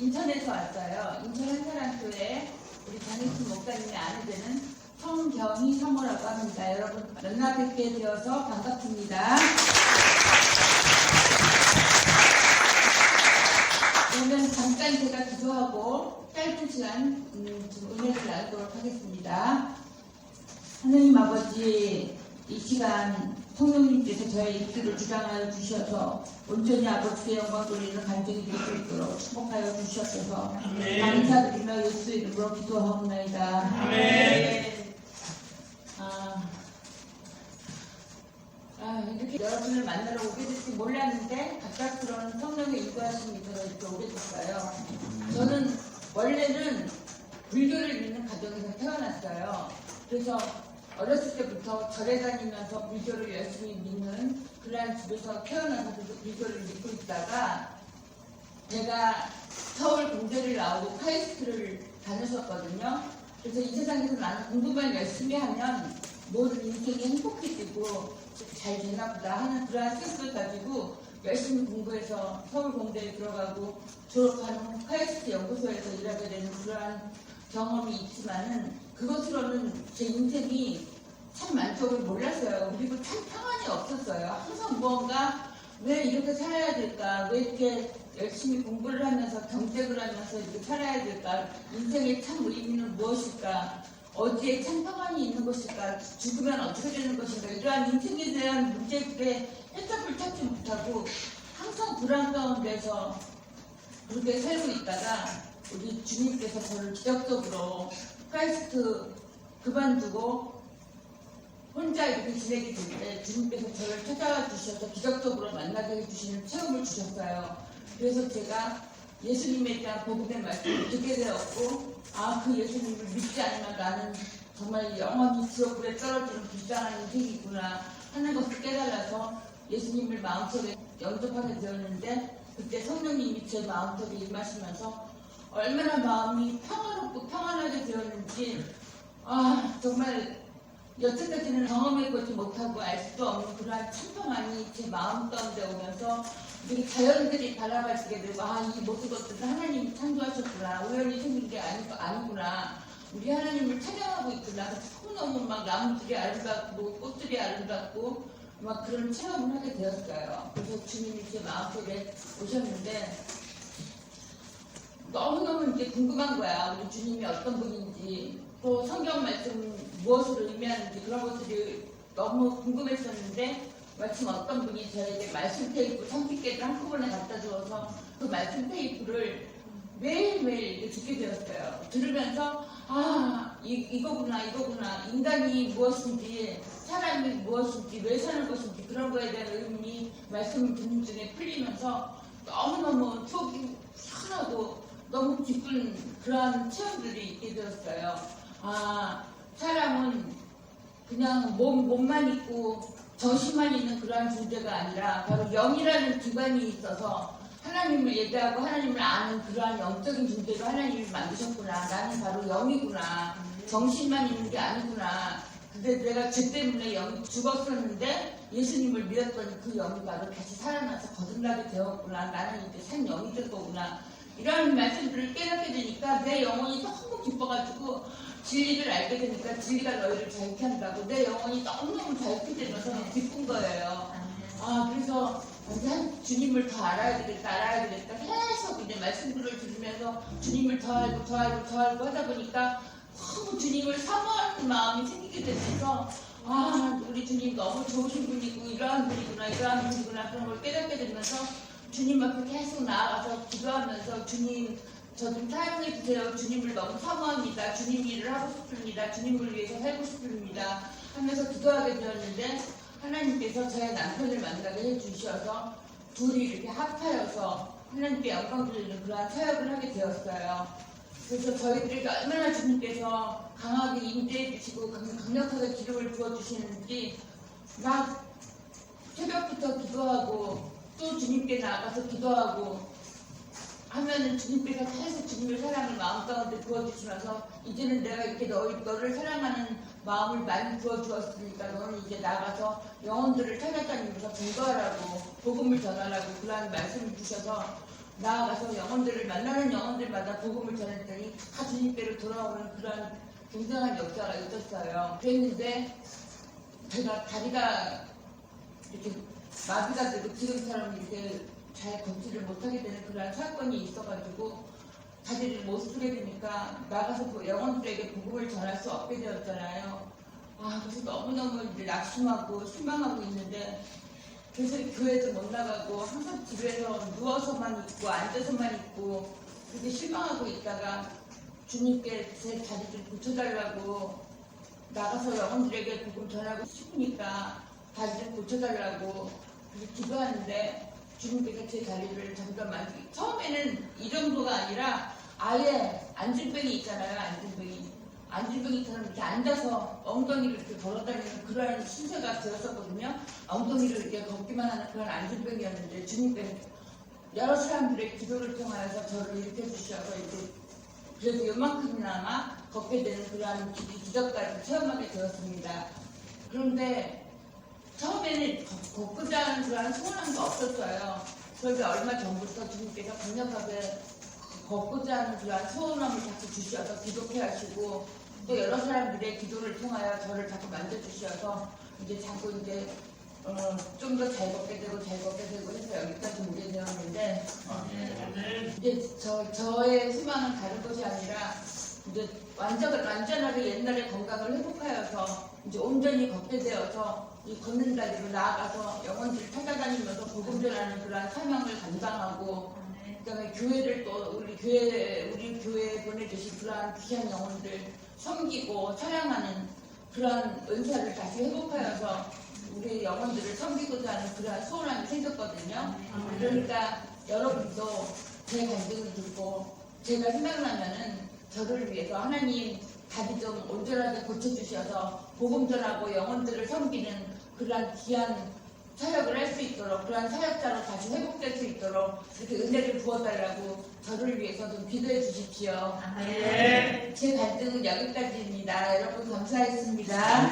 인천에서 왔어요. 인천 한사랑교회 우리 장익순 목사님의 아내 되는 성경희 사모라고 합니다. 여러분 만나 뵙게 되어서 반갑습니다. 그러면 잠깐 제가 기도하고 짧은 시간 음, 좀 은혜를 나누도록 하겠습니다. 하나님 아버지 이 시간 성령님께서 저의 입술을 주장하여 주셔서 온전히 아버지의 영광 돌리는 간증이 될 수 있도록 축복하여 주셔서 감사드리며 예수 이름으로 기도하옵나이다. 아멘. 아, 아, 이렇게 여러분을 만나러 오게 될지 몰랐는데 갑작스러운 성령의 인도하심이 들어 이렇게 오게 됐어요. 저는 원래는 불교를 믿는 가정에서 태어났어요. 그래서 어렸을 때부터 절에 다니면서 불교를 열심히 믿는 그러한 집에서 태어나서 불교를 믿고 있다가 제가 서울 공대를 나오고 카이스트를 다녔었거든요. 그래서 이 세상에서 나는 공부만 열심히 하면 모든 인생이 행복해지고 잘 되나 보다 하는 그러한 생각을 가지고 열심히 공부해서 서울 공대에 들어가고 졸업하는 후 카이스트 연구소에서 일하게 되는 그러한 경험이 있지만은 그것으로는 제 인생이 참 만족을 몰랐어요. 그리고 참 평안이 없었어요. 항상 무언가 왜 이렇게 살아야 될까? 왜 이렇게 열심히 공부를 하면서 경쟁을 하면서 이렇게 살아야 될까? 인생의 참 의미는 무엇일까? 어디에 참 평안이 있는 것일까? 죽으면 어떻게 되는 것인가? 이러한 인생에 대한 문제들에 해답을 찾지 못하고 항상 불안 가운데서 그렇게 살고 있다가 우리 주님께서 저를 기적적으로 카이스트 그만두고 혼자 이렇게 지내게 될 때 주님께서 저를 찾아와 주셔서 기적적으로 만나게 해주시는 체험을 주셨어요. 그래서 제가 예수님에 대한 복음의 말씀을 듣게 되었고 아 그 예수님을 믿지 않으면 나는 정말 영원히 지옥불에 떨어지는 불쌍한 인생이구나 하는 것을 깨달아서 예수님을 마음속에 영접하게 되었는데 그때 성령님이 제 마음속에 임하시면서 얼마나 마음이 평화롭고 평안하게 되었는지 아 정말 여태까지는 경험해보지 못하고 알 수도 없는 그러한 참평안이 제 마음 가운데 오면서 우리 자연들이 바라봐지게 되고 아 이 모든 것들은 하나님이 창조하셨구나 우연히 생긴 게 아니, 아니구나 우리 하나님을 찬양하고 있구나 너무너무 막 나무들이 아름답고 꽃들이 아름답고 막 그런 체험을 하게 되었어요. 그래서 주님이 제 마음속에 오셨는데 너무너무 이제 궁금한 거야. 우리 주님이 어떤 분인지, 또 성경 말씀 무엇을 의미하는지 그런 것들이 너무 궁금했었는데, 마침 어떤 분이 저에게 말씀 테이프 30개를 한꺼번에 갖다 주어서 그 말씀 테이프를 매일매일 이렇게 듣게 되었어요. 들으면서, 아, 이, 이거구나, 이거구나. 인간이 무엇인지, 사람이 무엇인지, 왜 사는 것인지 그런 거에 대한 의미, 말씀을 듣는 중에 풀리면서 너무너무 속이 편하고 너무 기쁜 그러한 체험들이 있게 되었어요. 아, 사람은 그냥 몸, 몸만 있고 정신만 있는 그러한 존재가 아니라 바로 영이라는 기관이 있어서 하나님을 예배하고 하나님을 아는 그러한 영적인 존재로 하나님을 만드셨구나. 나는 바로 영이구나. 정신만 있는 게 아니구나. 근데 내가 죄 때문에 영이 죽었었는데 예수님을 믿었더니 그 영이 바로 다시 살아나서 거듭나게 되었구나. 나는 이제 산 영이 될 거구나. 이런 말씀들을 깨닫게 되니까 내 영혼이 너무 기뻐가지고 진리를 알게 되니까 진리가 너희를 자유케 한다고 내 영혼이 너무너무 자유케 되면서 기쁜 거예요. 아 그래서 난 주님을 더 알아야 되겠다 알아야 되겠다 계속 이제 말씀들을 들으면서 주님을 더 알고 더 알고 더 알고 하다 보니까 너무 주님을 사모하는 마음이 생기게 되면서 아 우리 주님 너무 좋으신 분이고 이러한 분이구나 이러한 분이구나 그런 걸 깨닫게 되면서 주님 앞에 계속 나아가서 기도하면서 주님 저 좀 사용해 주세요. 주님을 너무 사모합니다. 주님 일을 하고 싶습니다. 주님을 위해서 살고 싶습니다. 하면서 기도하게 되었는데 하나님께서 저의 남편을 만나게 해주셔서 둘이 이렇게 합하여서 하나님께 영광 돌리는 그러한 사역을 하게 되었어요. 그래서 저희들에게 얼마나 주님께서 강하게 인도해 주시고 강- 강력하게 기름을 부어 주시는지 막 새벽부터 기도하고 또 주님께 나가서 기도하고 하면은 주님께서 계속 주님을 사랑하는 마음 가운데 부어주시면서 이제는 내가 이렇게 너, 너를 사랑하는 마음을 많이 부어주었으니까 너는 이제 나가서 영혼들을 찾아다니면서 증거하라고 복음을 전하라고 그러한 말씀을 주셔서 나아가서 영혼들을 만나는 영혼들마다 복음을 전했더니 다 주님께로 돌아오는 그런 굉장한 역사가 있었어요. 그랬는데 제가 다리가 이렇게 마비가 되고 지금처럼 이렇게 잘 걷지를 못하게 되는 그런 사건이 있어가지고 다리를 못 쓰게 되니까 나가서 그 영혼들에게 복음을 전할 수 없게 되었잖아요. 아 그래서 너무너무 이제 낙심하고 실망하고 있는데 그래서 교회도 못 나가고 항상 집에서 누워서만 있고 앉아서만 있고 그렇게 실망하고 있다가 주님께 제 자리 좀 고쳐달라고 나가서 영혼들에게 복음 전하고 싶으니까 다리 좀 고쳐달라고 기도하는데 주님께서 제 다리를 잠깐만 처음에는 이 정도가 아니라 아예 안진병이 있잖아요 안진병이 안진병이처럼 이렇게 앉아서 엉덩이를 이렇게 걸어다니는 그런 신세가 되었었거든요 엉덩이를 이렇게 걷기만 하는 그런 안진병이었는데 주님께서 여러 사람들의 기도를 통하여서 저를 일으켜 주셔서 이렇게 그래도 요만큼이나마 걷게 되는 그러한 기- 기적까지 체험하게 되었습니다. 그런데 처음에는 걷- 걷고자 하는 그러한 소원함도 없었어요. 그런데 얼마 전부터 주님께서 강력하게 걷고자 하는 그러한 소원함을 자꾸 주셔서 기독해 하시고 또 여러 사람들의 기도를 통하여 저를 자꾸 만져주셔서 이제 자꾸 이제 어, 좀 더 잘 걷게 되고 잘 걷게 되고 해서 여기까지 오게 되었는데 이제 저, 저의 희망은 다른 것이 아니라 이제 완전, 완전하게 옛날의 건강을 회복하여서 이제 온전히 걷게 되어서 이 걷는 다리로 나아가서 영혼들을 찾아다니면서 복음 전하는 그러한 사명을 감당하고 그다음에 교회를 또 우리 교회 우리 교회에 보내주신 그러한 귀한 영혼들 섬기고 사랑하는 그런 은사를 다시 회복하여서 우리 영혼들을 섬기고자 하는 그러한 소원함이 생겼거든요. 그러니까 여러분도 제 간증을 듣고 제가 생각나면은 저를 위해서 하나님 다리 좀 온전하게 고쳐주셔서 복음 전하고 영혼들을 섬기는 그러한 귀한 사역을 할 수 있도록 그러한 사역자로 다시 회복될 수 있도록 이렇게 은혜를 부어달라고 저를 위해서 좀 기도해 주십시오. 제 갈등은 여기까지입니다. 여러분 감사했습니다.